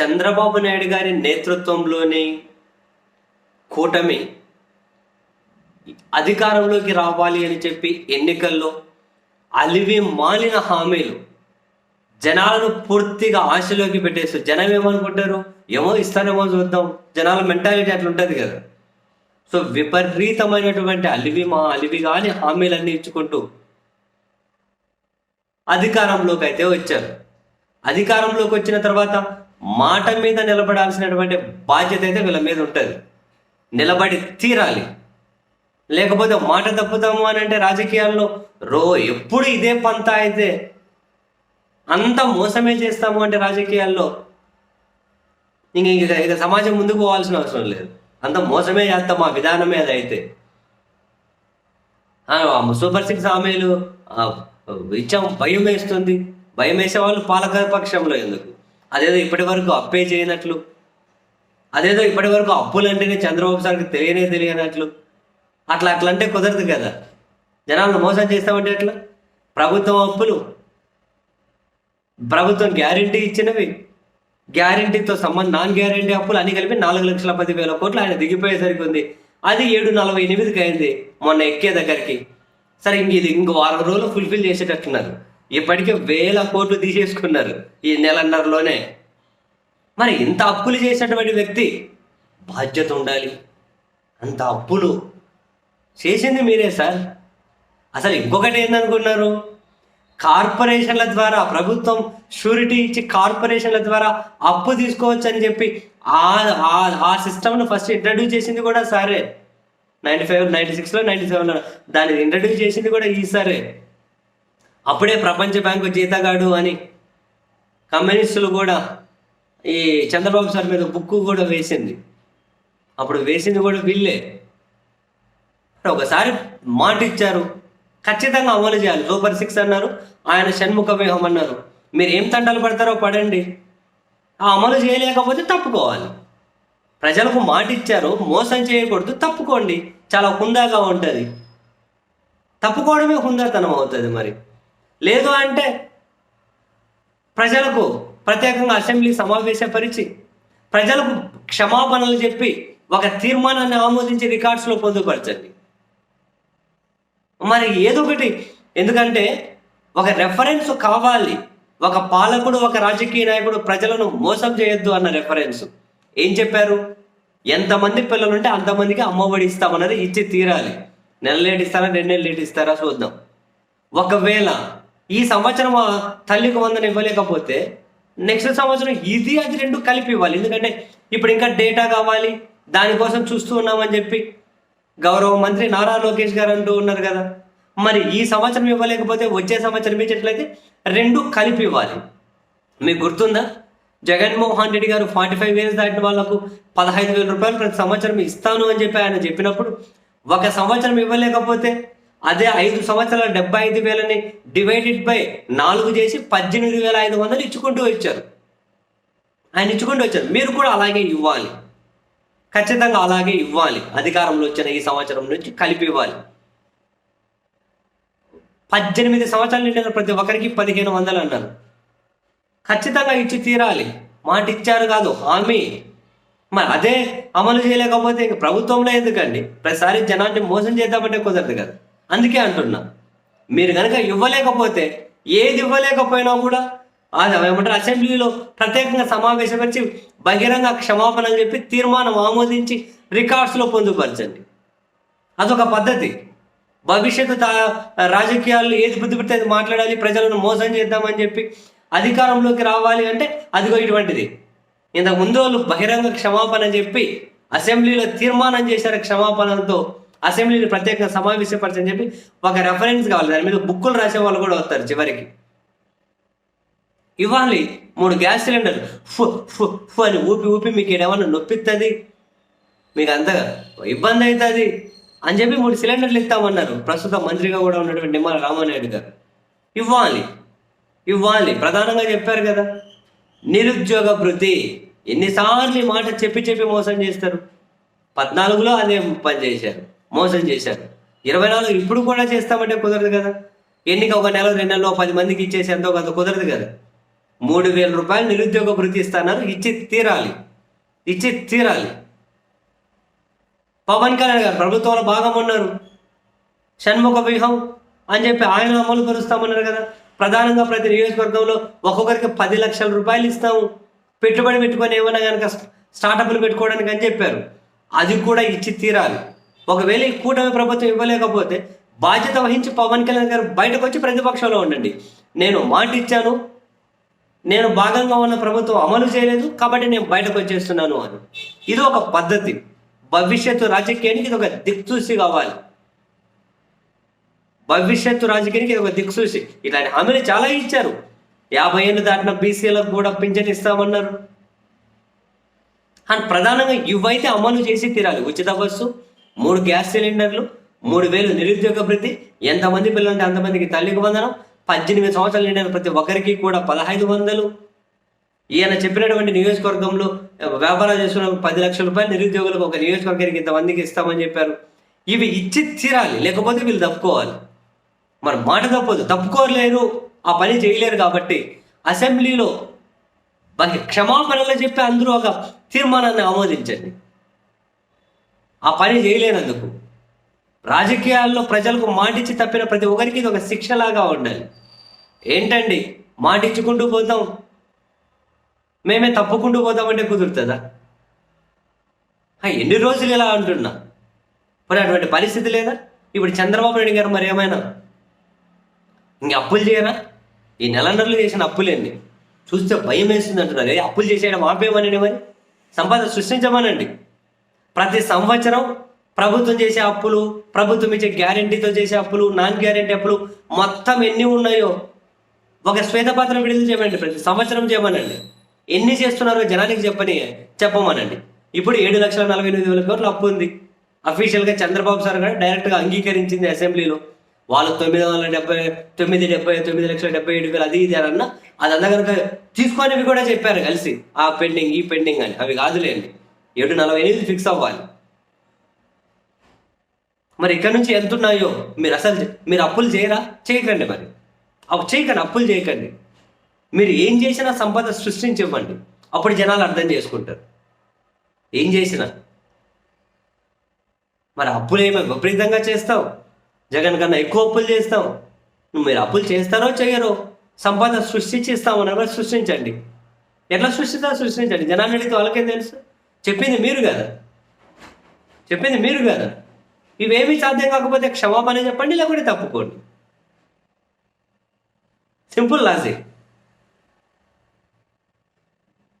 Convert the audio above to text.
చంద్రబాబు నాయుడు గారి నేతృత్వంలోని కూటమి అధికారంలోకి రావాలి అని చెప్పి ఎన్నికల్లో అలివి మాలిన హామీలు జనాలను పూర్తిగా ఆశలోకి పెట్టేసి జనం ఏమనుకుంటారు? ఏమో ఇస్తానేమో చూద్దాం. జనాల మెంటాలిటీ అట్లా ఉంటుంది కదా. సో విపరీతమైనటువంటి అలివి మా అలివి కానీ హామీలన్నీ ఇచ్చుకుంటూ అధికారంలోకి అయితే వచ్చారు. అధికారంలోకి వచ్చిన తర్వాత మాట మీద నిలబడాల్సినటువంటి బాధ్యత అయితే వీళ్ళ మీద ఉంటుంది. నిలబడి తీరాలి. లేకపోతే మాట తప్పుతాము అని అంటే రాజకీయాల్లో రో ఎప్పుడు ఇదే పంత అయితే అంత మోసమే చేస్తాము అంటే రాజకీయాల్లో ఇంక ఇక ఇక సమాజం ముందుకు పోవాల్సిన అవసరం లేదు. అంత మోసమే చేస్తాం ఆ విధానమే అది అయితే. సూపర్ సిక్స్ హామీలు ఇచ్చాం భయం వేస్తుంది. భయం వేసే వాళ్ళు పాలక పక్షంలో ఎందుకు? అదేదో ఇప్పటి వరకు అప్పే చేయనట్లు అదేదో ఇప్పటి వరకు అప్పులు అంటేనే చంద్రబాబు సార్కి తెలియనే తెలియనట్లు. అట్లా అట్లా అంటే కుదరదు కదా. జనాలను మోసం చేస్తామంటే ఎట్లా? ప్రభుత్వం అప్పులు. ప్రభుత్వం గ్యారంటీ ఇచ్చినవి. గ్యారంటీతో సంబంధం నాన్ గ్యారంటీ అప్పులు అన్ని కలిపి నాలుగు లక్షల పది వేల కోట్లు ఆయన దిగిపోయేసరికి ఉంది. అది ఏడు నలభై ఎనిమిదికి అయింది మొన్న ఎక్కే దగ్గరికి. సరే ఇంక ఇది ఇంకో వారం రోజులు ఫుల్ఫిల్ చేసేటట్టున్నారు. ఇప్పటికే వేల కోట్లు తీసేసుకున్నారు ఈ నెలన్నరలోనే. మరి ఇంత అప్పులు చేసినటువంటి వ్యక్తి బాధ్యత ఉండాలి. అంత అప్పులు చేసింది మీరే సార్. అసలు ఇంకొకటి ఏందనుకున్నారు? కార్పొరేషన్ల ద్వారా ప్రభుత్వం షూరిటీ ఇచ్చి కార్పొరేషన్ల ద్వారా అప్పు తీసుకోవచ్చు అని చెప్పి ఆ సిస్టమ్ను ఫస్ట్ ఇంట్రడ్యూస్ చేసింది కూడా సారే. నైంటీ ఫైవ్ నైంటీ సిక్స్లో నైంటీ సెవెన్లో దాన్ని ఇంట్రడ్యూస్ చేసింది కూడా ఈ సారే. అప్పుడే ప్రపంచ బ్యాంకు జీతగాడు అని కమ్యూనిస్టులు కూడా ఈ చంద్రబాబు సార్ మీద బుక్ కూడా వేసింది. అప్పుడు వేసింది కూడా వీళ్ళే. ఒకసారి మాట ఇచ్చారు. ఖచ్చితంగా అమలు చేయాలి. సూపర్ సిక్స్ అన్నారు. ఆయన షణ్ముఖ వ్యూహం అన్నారు. మీరు ఏం తండలు పడతారో పడండి. ఆ అమలు చేయలేకపోతే తప్పుకోవాలి. ప్రజలకు మాట ఇచ్చారు. మోసం చేయకూడదు. తప్పుకోండి. చాలా హుందాగా ఉంటుంది. తప్పుకోవడమే హుందాతనం అవుతుంది మరి. లేదు అంటే ప్రజలకు ప్రత్యేకంగా అసెంబ్లీ సమావేశపరిచి ప్రజలకు క్షమాపణలు చెప్పి ఒక తీర్మానాన్ని ఆమోదించి రికార్డ్స్లో పొందుపరచండి. మరి ఏదో ఒకటి ఎందుకంటే ఒక రెఫరెన్స్ కావాలి. ఒక పాలకుడు ఒక రాజకీయ నాయకుడు ప్రజలను మోసం చేయొద్దు అన్న రెఫరెన్స్ ఏం చెప్పారు? ఎంతమంది పిల్లలు ఉంటే అంతమందికి అమ్మఒడి ఇస్తామన్నది ఇచ్చి తీరాలి. నెల లేట్ ఇస్తారా? రెండు నెలలు లేట్ ఇస్తారా? చూద్దాం. ఒకవేళ ఈ సంవత్సరం తల్లికి వందన ఇవ్వలేకపోతే నెక్స్ట్ సంవత్సరం ఇది అది రెండు కలిపి ఇవ్వాలి. ఎందుకంటే ఇప్పుడు ఇంకా డేటా కావాలి. దానికోసం చూస్తూ ఉన్నామని చెప్పి గౌరవ మంత్రి నారా లోకేష్ గారు అంటూ ఉన్నారు కదా. మరి ఈ సంవత్సరం ఇవ్వలేకపోతే వచ్చే సంవత్సరం ఇచ్చేట్లయితే రెండు కలిపి ఇవ్వాలి. మీకు గుర్తుందా? జగన్మోహన్ రెడ్డి గారు ఫార్టీ ఫైవ్ ఇయర్స్ దాటిన వాళ్ళకు పదహైదు వేల రూపాయలు ప్రతి సంవత్సరం ఇస్తాను అని చెప్పి ఆయన చెప్పినప్పుడు ఒక సంవత్సరం ఇవ్వలేకపోతే అదే ఐదు సంవత్సరాల డెబ్బై ఐదు వేలని డివైడెడ్ బై నాలుగు చేసి పద్దెనిమిది వేల ఐదు వందలు ఇచ్చుకుంటూ వచ్చారు. ఆయన ఇచ్చుకుంటూ వచ్చారు. మీరు కూడా అలాగే ఇవ్వాలి. ఖచ్చితంగా అలాగే ఇవ్వాలి. అధికారంలో వచ్చిన ఈ సంవత్సరం నుంచి కలిపి ఇవ్వాలి. పద్దెనిమిది సంవత్సరాలు నిండిన ప్రతి ఒక్కరికి పదిహేను వందలు అన్నారు. ఖచ్చితంగా ఇచ్చి తీరాలి. మాట ఇచ్చారు కాదు. హామీ. మరి అదే అమలు చేయలేకపోతే ఇంక ప్రభుత్వంలో ఎందుకండి? ప్రతిసారి జనాన్ని మోసం చేద్దామంటే కుదరదు కదా. అందుకే అంటున్నా. మీరు కనుక ఇవ్వలేకపోతే ఏది ఇవ్వలేకపోయినా కూడా అది ఏమంటారు అసెంబ్లీలో ప్రత్యేకంగా సమావేశపరిచి బహిరంగ క్షమాపణలు చెప్పి తీర్మానం ఆమోదించి రికార్డ్స్లో పొందుపరచండి. అదొక పద్ధతి. భవిష్యత్తు తా- రాజకీయాల్లో ఏది బుద్ధి పెడితే అది మాట్లాడాలి ప్రజలను మోసం చేద్దామని చెప్పి అధికారంలోకి రావాలి అంటే అదిగో ఇటువంటిది. ఇంతకు ముందు వాళ్ళు బహిరంగ క్షమాపణ చెప్పి అసెంబ్లీలో తీర్మానం చేశారు క్షమాపణలతో. అసెంబ్లీని ప్రత్యేక సమావేశపరచని చెప్పి ఒక రెఫరెన్స్ కావాలి. దాని మీద బుక్కులు రాసే వాళ్ళు కూడా వస్తారు చివరికి. ఇవ్వాలి. మూడు గ్యాస్ సిలిండర్ ఫు ఫు ఫు అని ఊపి ఊపి మీకు ఏమన్నా నొప్పిస్తుంది మీకు అంత ఇబ్బంది అవుతుంది అని చెప్పి మూడు సిలిండర్లు ఇస్తామన్నారు. ప్రస్తుతం మంత్రిగా కూడా ఉన్నటువంటి నిమ్మల రామానాయుడు గారు. ఇవ్వాలి. ఇవ్వాలి. ప్రధానంగా చెప్పారు కదా. నిరుద్యోగ భృతి ఎన్నిసార్లు ఈ మాట చెప్పి చెప్పి మోసం చేస్తారు? పద్నాలుగులో అదే పని చేశారు. మోసం చేశారు. ఇరవై నాలుగు ఇప్పుడు కూడా చేస్తామంటే కుదరదు కదా. ఎన్నిక ఒక నెల రెండు నెలలో పది మందికి ఇచ్చేసి ఎంతో కొంత కుదరదు కదా. మూడు వేల రూపాయలు నిరుద్యోగ భృతి ఇస్తాన్నారు ఇచ్చి తీరాలి. ఇచ్చి తీరాలి. పవన్ కళ్యాణ్ గారు ప్రభుత్వంలో భాగం ఉన్నారు. షణ్ముఖ వ్యూహం అని చెప్పి ఆయన అమలు పరుస్తామన్నారు కదా. ప్రధానంగా ప్రతి నియోజకవర్గంలో ఒక్కొక్కరికి పది లక్షల రూపాయలు ఇస్తాము. పెట్టుబడి పెట్టుకొని ఏమైనా కనుక స్టార్టప్లు పెట్టుకోవడానికి అని చెప్పారు. అది కూడా ఇచ్చి తీరాలి. ఒకవేళ ఈ కూటమి ప్రభుత్వం ఇవ్వలేకపోతే బాధ్యత వహించి పవన్ కళ్యాణ్ గారు బయటకు వచ్చి ప్రతిపక్షంలో ఉండండి. నేను మాట ఇచ్చాను నేను భాగంగా ఉన్న ప్రభుత్వం అమలు చేయలేదు. కాబట్టి నేను బయటకు వచ్చేస్తున్నాను అని. ఇది ఒక పద్ధతి. భవిష్యత్తు రాజకీయానికి ఇది ఒక దిక్సూసి కావాలి. భవిష్యత్తు రాజకీయానికి ఇది ఒక దిక్సూసి. ఇలాంటి హామీలు చాలా ఇచ్చారు. యాభై ఏళ్ళు దాటిన బీసీలకు కూడా పింఛన్ ఇస్తామన్నారు. అండ్ ప్రధానంగా ఇవైతే అమలు చేసి తీరాలి. ఉచిత బస్సు మూడు గ్యాస్ సిలిండర్లు మూడు వేలు నిరుద్యోగ ప్రతి ఎంతమంది పిల్లలంటే అంతమందికి తల్లికి వందనం పద్దెనిమిది సంవత్సరాలు నిండిన ప్రతి ఒక్కరికి కూడా పదహైదు వందలు. ఈయన చెప్పినటువంటి నియోజకవర్గంలో వ్యాపారం చేస్తున్న పది లక్షల రూపాయలు నిరుద్యోగులకు ఒక నియోజకవర్గానికి ఇంతమందికి ఇస్తామని చెప్పారు. ఇవి ఇచ్చి తీరాలి లేకపోతే వీళ్ళు తప్పుకోవాలి. మరి మాట తప్పదు తప్పుకోలేరు ఆ పని చేయలేరు కాబట్టి అసెంబ్లీలో మనకి క్షమాపణలు చెప్పి అందరూ ఒక తీర్మానాన్ని ఆమోదించండి. ఆ పని చేయలేనందుకు. రాజకీయాల్లో ప్రజలకు మాటిచ్చి తప్పిన ప్రతి ఒక్కరికి ఇది ఒక శిక్షలాగా ఉండాలి. ఏంటండి? మాటిచ్చుకుంటూ పోతాం. మేమే తప్పుకుంటూ పోతామంటే కుదురుతుందా? ఎన్ని రోజులు ఇలా అంటున్నా? మరి అటువంటి పరిస్థితి లేదా? ఇప్పుడు చంద్రబాబు నాయుడు గారు మరి ఏమైనా? ఇంక అప్పులు చేయరా? ఈ నెలన్నరలు చేసిన అప్పులేండి? చూస్తే భయం వేస్తుంది అంటున్నారు అప్పులు చేసేయడం ఆపేయమనండి మరి? సంపాదన సృష్టించమనండి. ప్రతి సంవత్సరం ప్రభుత్వం చేసే అప్పులు ప్రభుత్వం ఇచ్చే గ్యారంటీతో చేసే అప్పులు నాన్ గ్యారంటీ అప్పులు మొత్తం ఎన్ని ఉన్నాయో ఒక శ్వేతపత్రం విడుదల చేయమనండి. ప్రతి సంవత్సరం చేయమనండి. ఎన్ని చేస్తున్నారో జనానికి చెప్పని చెప్పమనండి. ఇప్పుడు ఏడు లక్షల నలభై ఎనిమిది వేల కోట్లు అప్పు ఉంది. అఫీషియల్గా చంద్రబాబు సార్ కూడా డైరెక్ట్గా అంగీకరించింది అసెంబ్లీలో. వాళ్ళు తొమ్మిది వందల డెబ్బై తొమ్మిది డెబ్బై తొమ్మిది లక్షల డెబ్బై ఏడు వేలు అది ఇది అన్న అది అందగనక తీసుకొనివి కూడా చెప్పారు కలిసి. ఆ పెండింగ్ ఈ పెండింగ్ అని. అవి కాదులేండి. ఏడు నలభై ఎనిమిది ఫిక్స్ అవ్వాలి. మరి ఇక్కడ నుంచి వెళ్తున్నాయో? మీరు అసలు మీరు అప్పులు చేయరా? చేయకండి మరి. అప్పు చేయకండి అప్పులు చేయకండి. మీరు ఏం చేసినా సంపద సృష్టించివ్వండి అప్పుడు జనాలు అర్థం చేసుకుంటారు. ఏం చేసినా. మరి అప్పులు ఏమో విపరీతంగా చేస్తావు? జగన్ కన్నా ఎక్కువ అప్పులు చేస్తావు. నువ్వు మీరు అప్పులు చేస్తారో చేయరో? సంపద సృష్టించి ఇస్తామన్నారు సృష్టించండి? ఎట్లా సృష్టిస్తా సృష్టించండి? జనాన్ని అడిగితే వాళ్ళకేం తెలుసు? చెప్పింది మీరు కదా. చెప్పింది మీరు కదా. ఇవేమీ సాధ్యం కాకపోతే క్షమాపణ చెప్పండి లేకుంటే తప్పుకోండి. Simple logic.